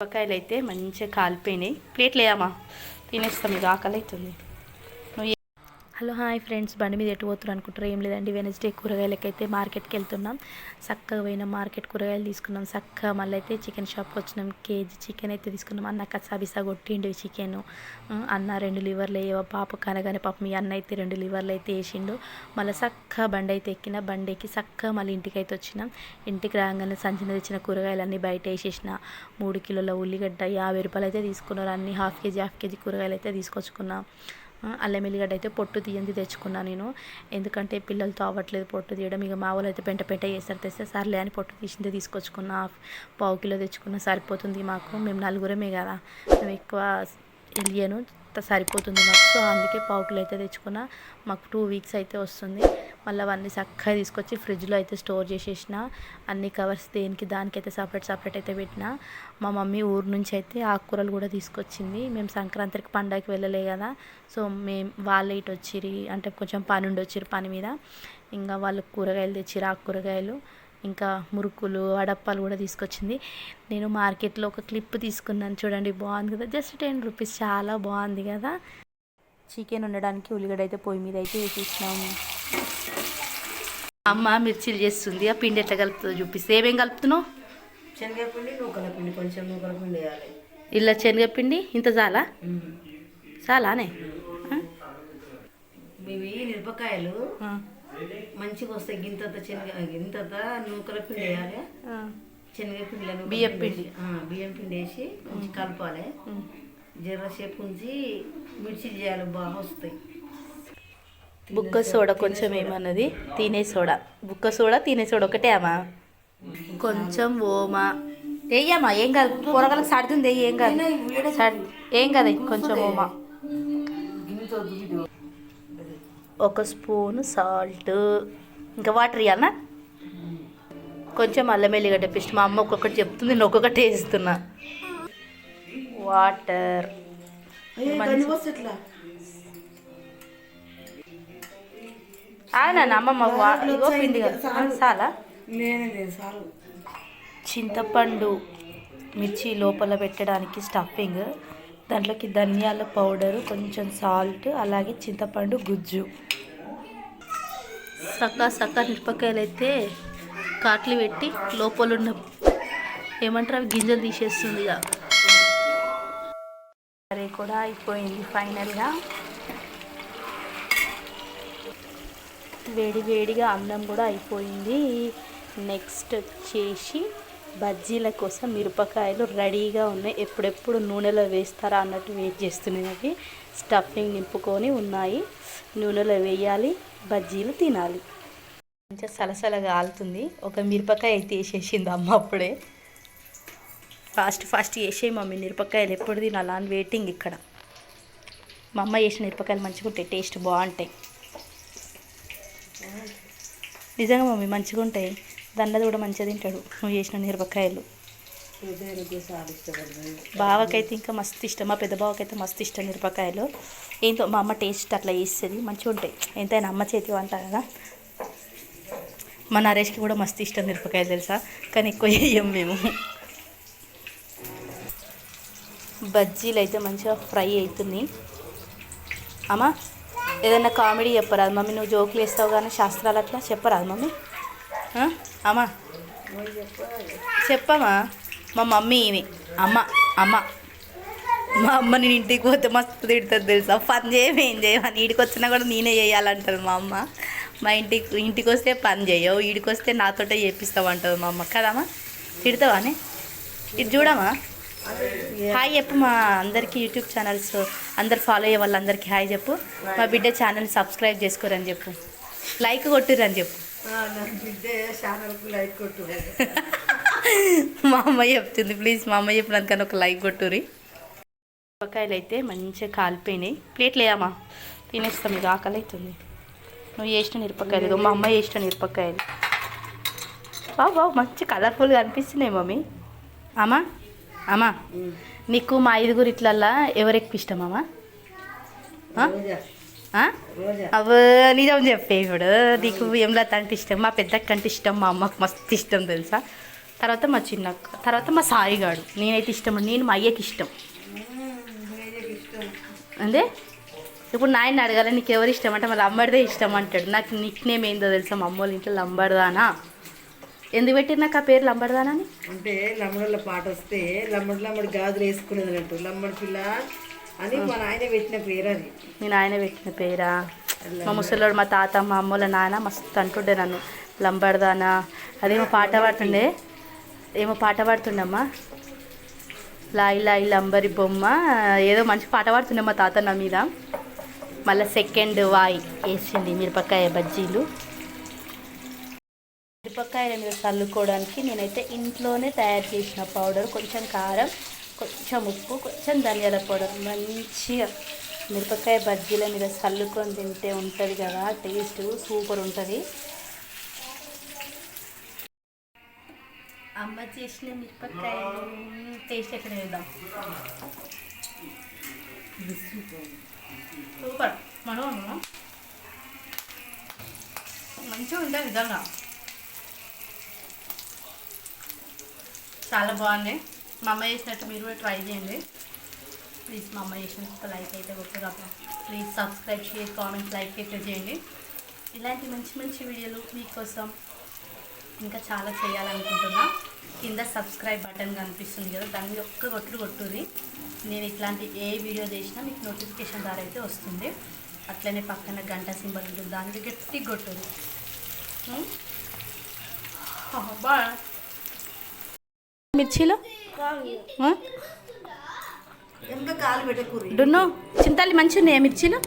మిరపకాయలు అయితే మంచిగా కాలిపోయినాయి. ప్లేట్లు వేయమ్మా. తినేస్తాం ఇది ఆకలి అవుతుంది హలో హాయ్ ఫ్రెండ్స్. బండి మీద ఎటు పోతున్నారు అనుకుంటారు? ఏం లేదండి. వెనస్డే కూరగాయలకైతే మార్కెట్కి వెళ్తున్నాం. చక్కగా పోయిన మార్కెట్ కూరగాయలు తీసుకున్నాం. చక్కగా మళ్ళీ అయితే చికెన్ షాప్కి వచ్చినాం. కేజీ చికెన్ అయితే తీసుకున్నాం. అన్న కసాబిసా కొట్టిండు చికెన్. అన్న రెండు లివర్లు వేయవ పాప కనగానే పాప మీ అన్న అయితే రెండు లివర్లు అయితే వేసిండు. మళ్ళీ చక్కగా బండి అయితే ఎక్కిన. బండి ఎక్కి చక్కగా మళ్ళీ ఇంటికి అయితే వచ్చినాం. ఇంటికి రాగానే సంచిన తెచ్చిన కూరగాయలన్నీ బయట వేసేసిన. మూడు కిలోల ఉల్లిగడ్డ యాభై రూపాయలు అయితే తీసుకున్నారు. అన్ని హాఫ్ కేజీ హాఫ్ కేజీ కూరగాయలు అయితే తీసుకొచ్చుకున్నాం. అల్లం ఎల్లిగడ్డ అయితే పొట్టు తీయంది తెచ్చుకున్నా నేను. ఎందుకంటే పిల్లలతో అవ్వట్లేదు పొట్టు తీయడం. ఇక మా వాళ్ళు అయితే పెంట పెంట చేస్తారు తెస్తే సర్లే అని పొట్టు తీసిందే తీసుకొచ్చుకున్నా. పావు కిలో తెచ్చుకున్నా సరిపోతుంది మాకు. మేము నలుగురమే కదా. మేము ఎక్కువ తెలియను సరిపోతుంది మాకు. సో అందుకే పావు కిలో అయితే తెచ్చుకున్న. మాకు టూ వీక్స్ అయితే వస్తుంది. మళ్ళీ అవన్నీ చక్కగా తీసుకొచ్చి ఫ్రిడ్జ్లో అయితే స్టోర్ చేసేసిన. అన్ని కవర్స్ దేనికి దానికైతే సపరేట్ సపరేట్ అయితే పెట్టిన. మా మమ్మీ ఊరు నుంచి అయితే ఆకుకూరలు కూడా తీసుకొచ్చింది. మేము సంక్రాంతికి పండగకి వెళ్ళలే కదా. సో మేము వాళ్ళు ఇటు వచ్చిరి అంటే కొంచెం పని ఉండి వచ్చిరు పని మీద. ఇంకా వాళ్ళు కూరగాయలు తెచ్చిరు ఆకుకూరగాయలు. ఇంకా మురుకులు వడప్పాలు కూడా తీసుకొచ్చింది. నేను మార్కెట్లో ఒక క్లిప్ తీసుకున్నాను చూడండి బాగుంది కదా. జస్ట్ టెన్ రూపీస్ చాలా బాగుంది కదా. చికెన్ ఉండడానికి ఉల్లిగడ్డ అయితే పొయ్యి మీద అయితే వేసేసినాము అమ్మ మిర్చీలు చేస్తుంది. ఆ పిండి ఎట్లా కలుపుతుందో చూపిస్తే. ఏమేం కలుపుతున్నావు? శనగపిండి నూకల పిండి కొంచెం నూకల పిండి వేయాలి. ఇలా శనగపిండి ఇంత చాలా చాలానే? ఇవి మిరపకాయలు. మంచిగా వస్తాయి. గింతంత శనగ గింతంత నూకల పిండి వేయాలి. శనగపిండి బియ్యం పిండి. బియ్యం పిండి వేసి కొంచెం కలపాలి. ఉమ్. జర్రసేపు ఉంచి మిర్చి చేయాలి. బాగా వస్తాయి. బుక్క సోడా కొంచెం ఏమన్నది? తినే సోడా. బుక్క సోడా తినే సోడా ఒకటే అమ్మా? కొంచెం ఓమా. వేయమ్మా ఏం కాదు. కూరగాయలకు సర్దుంది ఏం కాదు. ఏం కాదు కొంచెం ఓమా. ఒక స్పూన్ సాల్ట్. ఇంకా వాటర్ ఇవ్వనా కొంచెం అల్లం వెల్లిగడ్డ పేస్ట్. మా అమ్మ ఒక్కొక్కటి చెప్తుంది నేను ఒక్కొక్కటి వేస్తున్నా. వాటర్? అవునా అమ్మమ్మ లేదు చాలు చింతపండు మిర్చి లోపల పెట్టడానికి స్టఫింగ్. దాంట్లోకి ధనియాల పౌడరు కొంచెం సాల్ట్ అలాగే చింతపండు గుజ్జు. సక్క సక్క మిరపకాయలు అయితే కాట్లు పెట్టి లోపల ఉన్న ఏమంటారు? అవి గింజలు తీసేస్తుంది ఇక. సరే కూడా అయిపోయింది ఫైనల్గా. వేడి వేడిగా అన్నం కూడా అయిపోయింది. నెక్స్ట్ వచ్చేసి బజ్జీల కోసం మిరపకాయలు రెడీగా ఉన్నాయి. ఎప్పుడెప్పుడు నూనెలో వేస్తారా అన్నట్టు వెయిట్ చేస్తున్నాయి అవి. స్టఫింగ్ నింపుకొని ఉన్నాయి. నూనెలో వేయాలి బజ్జీలు తినాలి. మంచిగా సలసలగా ఆలుతుంది. ఒక మిరపకాయ అయితే వేసేసింది అమ్మ అప్పుడే. ఫాస్ట్ ఫాస్ట్ వేసే మమ్మీ. మిరపకాయలు ఎప్పుడు తినాలా అని వెయిటింగ్ ఇక్కడ. మా అమ్మ చేసిన మిరపకాయలు మంచిగా ఉంటాయి. టేస్ట్ బాగుంటాయి. నిజంగా మమ్మీ మంచిగా ఉంటాయి. దండది కూడా మంచిగా తింటాడు. నువ్వు చేసిన మిరపకాయలు. బావకైతే ఇంకా మస్తు ఇష్టం. మా పెద్ద బావకైతే మస్తు ఇష్టం మిరపకాయలు. ఏంటో మా అమ్మ టేస్ట్ అట్లా చేస్తుంది. మంచిగా ఉంటాయి. ఎంతైనా అమ్మ చేతి వంట కదా. మా నరేష్కి కూడా మస్తు ఇష్టం మిరపకాయలు తెలుసా? కానీ ఎక్కువ వేయం మేము. బజ్జీలు అయితే మంచిగా ఫ్రై అవుతున్నాయి అమ్మా ఏదైనా కామెడీ చెప్పరాదు. మమ్మీ నువ్వు జోకులు వేస్తావు కానీ శాస్త్రాలు అట్లా చెప్పరాదు మమ్మీ? అమ్మా. చెప్పమ్మా. మా మమ్మీ ఈమె. అమ్మ అమ్మ. మా అమ్మ నేను ఇంటికి పోతే మస్తు తిడుతుంది తెలుసా? పని చేయవు ఏం చేయవు. అని ఈడికి వచ్చినా కూడా నేనే చేయాలంటారు మా అమ్మ. మా ఇంటికి ఇంటికి వస్తే పని చేయవు. ఈడికి వస్తే నాతోటే చేపిస్తావు అంటుంది మా అమ్మ. కదమ్మా? తిడతావానే ఇది చూడమ్మా. హాయ్ చెప్పు మా అందరికీ యూట్యూబ్ ఛానల్స్. అందరు ఫాలో అయ్యే వాళ్ళందరికీ హాయ్ చెప్పు. మా బిడ్డ ఛానల్ సబ్స్క్రైబ్ చేసుకోరని చెప్పు. లైక్ కొట్టురని చెప్పు. మా అమ్మ చెప్తుంది ప్లీజ్ మా అమ్మ చెప్పినందుకని ఒక లైక్ కొట్టురి మిరపకాయలు అయితే మంచిగా కాలిపోయినాయి. ప్లేట్లు వేయమ్మా. తినేస్తాం ఇక ఆకలి అవుతుంది నువ్వు చేసిన మిరపకాయలు ఇదిగో మా అమ్మ చేసిన మిరపకాయలు. బాబు బాబు మంచి కలర్ఫుల్గా అనిపిస్తున్నాయి మమ్మీ. అమ్మా అమ్మా నీకు మా ఐదుగురు ఇట్లల్లా ఎవరు ఎక్కువ ఇష్టం అమ్మా? అవ్వ నిజం చెప్పే ఇప్పుడు. నీకు ఏం అంటే ఇష్టం? మా పెద్దక్క అంటే ఇష్టం మా అమ్మకు మస్తు ఇష్టం తెలుసా? తర్వాత మా చిన్నక్క తర్వాత మా సాయిగాడు. నేనైతే ఇష్టం నేను మా అయ్యకి ఇష్టం. అందే ఇప్పుడు నాయన్ని అడగాలి నీకు ఎవరు ఇష్టం అంటే మా లంబడిదే ఇష్టం అంటాడు. నాకు నిక్ నేమ్ ఏందో తెలుసా? మా అమ్మ వాళ్ళ ఇంట్లో లంబడదానా? ఎందుకు పెట్టిరు నాకు ఆ పేరు లంబడదానా అని? అంటే లమ్మడల పాట వస్తే లమ్మడి లమ్మడి గాజులు వేసుకునేది అన్నట్టు లమ్మడి పిల్ల అని మా నాయన పెట్టిన పేరు అది. నేను ఆయన పెట్టిన పేరా? మా ముసలోడు మా తాత మా అమ్మల నాన్న మస్తు అంటుండే నన్ను. లంబడదానా అదేమో పాట పాడుతుండే? ఏమో పాట పాడుతుండమ్మా? లాయి లాయి లంబరి బొమ్మ. ఏదో మంచి పాట పాడుతుండే మా తాత నా మీద. మళ్ళీ సెకండ్ వాయి. వేసింది మిరపకాయ బజ్జీలు. మిరపకాయల మీద చల్లుకోవడానికి నేనైతే ఇంట్లోనే తయారు చేసిన పౌడర్ కొంచెం కారం కొంచెం ఉప్పు కొంచెం ధనియాల పౌడర్. మంచిగా మిరపకాయ బజ్జీల మీద చల్లుకొని తింటే ఉంటుంది కదా టేస్ట్ సూపర్ ఉంటుంది. అమ్మ చేసిన మిరపకాయ టేస్ట్ ఎక్కడ వేద్దాం సూపర్. మనం మంచిగా ఉంటుంది నిజంగా. చాలా బాగున్నాయి మా అమ్మ చేసినట్టు మీరు కూడా ట్రై చేయండి. ప్లీజ్ మా అమ్మ చేసినట్టు లైక్ అయితే కొత్తగా please subscribe share comment like అయితే చేయండి. ఇలాంటి మంచి మంచి వీడియోలు మీకోసం ఇంకా చాలా చేయాలనుకుంటున్నా. కింద సబ్స్క్రైబ్ బటన్ కనిపిస్తుంది కదా దాని మీద ఒక్క కొట్టుడు కొట్టుది నేను ఇట్లాంటి ఏ వీడియో చేసినా మీకు నోటిఫికేషన్ ద్వారా అయితే వస్తుంది. అట్లనే పక్కన గంట సింబల్ ఉంటుంది దాని మీద గట్టి కొట్టుది బాయ్ మిర్చిలో? డున్ను చింతాలి మంచిగా ఉన్నాయా మిర్చిలో?